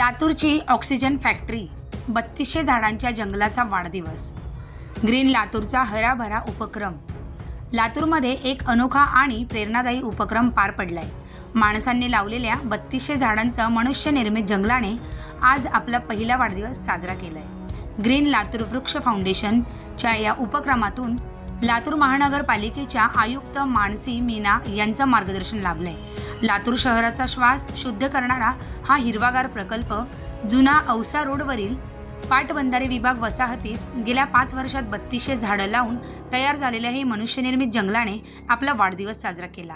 लातूरची oxygen factory बत्तीसशे झाडांच्या जंगलाचा वाढदिवस. ग्रीन लातूरचा हराभरा उपक्रम. लातूरमध्ये एक अनोखा आणि प्रेरणादायी उपक्रम पार पडलाय. माणसांनी लावलेल्या बत्तीसशे झाडांचं मनुष्यनिर्मित जंगलाने आज आपला पहिला वाढदिवस साजरा केलाय. ग्रीन लातूर वृक्ष फाउंडेशनच्या या उपक्रमातून लातूर महानगरपालिकेच्या आयुक्त मानसी मीना यांचं मार्गदर्शन लाभलंय. लातूर शहराचा श्वास शुद्ध करणारा हा हिरवागार प्रकल्प जुना औसा रोडवरील पाटबंधारे विभाग वसाहतीत गेल्या पाच वर्षात बत्तीसशे झाडं लावून तयार झालेल्या हे मनुष्यनिर्मित जंगलाने आपला वाढदिवस साजरा केला.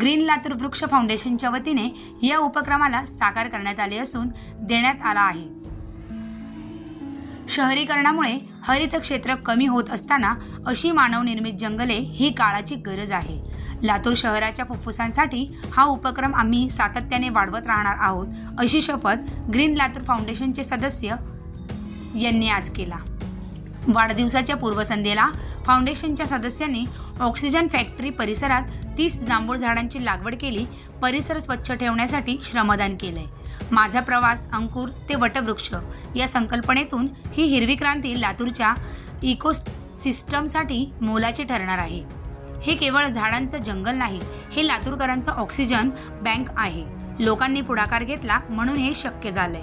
ग्रीन लातूर वृक्ष फाउंडेशनच्या वतीने या उपक्रमाला साकार करण्यात आले असून देण्यात आला आहे. शहरीकरणामुळे हरित क्षेत्र कमी होत असताना अशी मानवनिर्मित जंगले ही काळाची गरज आहे. लातूर शहराच्या फुफ्फुसांसाठी हा उपक्रम आम्ही सातत्याने वाढवत राहणार आहोत अशी शपथ ग्रीन लातूर फाउंडेशनचे सदस्य यांनी आज केला. वाढदिवसाच्या पूर्वसंध्येला फाउंडेशनच्या सदस्यांनी ऑक्सिजन फॅक्टरी परिसरात तीस जांभूळ झाडांची लागवड केली परिसर स्वच्छ ठेवण्यासाठी श्रमदान केलंय. माझा प्रवास अंकुर ते वटवृक्ष या संकल्पनेतून ही हिरवी क्रांती लातूरच्या इकोसिस्टमसाठी मोलाची ठरणार आहे. हे केवळ झाडांचं जंगल नाही हे लातूरकरांचं ऑक्सिजन बँक आहे. लोकांनी पुढाकार घेतला म्हणून हे शक्य झालंय.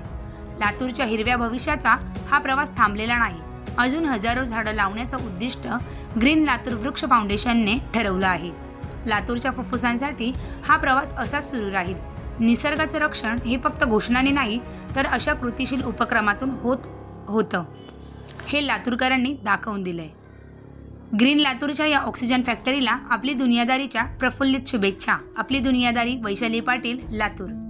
लातूरच्या हिरव्या भविष्याचा हा प्रवास थांबलेला नाही. अजून हजारो झाडं लावण्याचं उद्दिष्ट ग्रीन लातूर वृक्ष फाउंडेशनने ठरवलं आहे. लातूरच्या फुफ्फुसांसाठी हा प्रवास असाच सुरू राहील. निसर्गाचं रक्षण हे फक्त घोषणाने नाही तर अशा कृतीशील उपक्रमातून होत होतं. हे लातूरकरांनी दाखवून दिलंय. ग्रीन लातूरच्या या ऑक्सिजन फॅक्टरीला आपली दुनियादारीच्या प्रफुल्लित शुभेच्छा. आपली दुनियादारी वैशाली पाटील लातूर.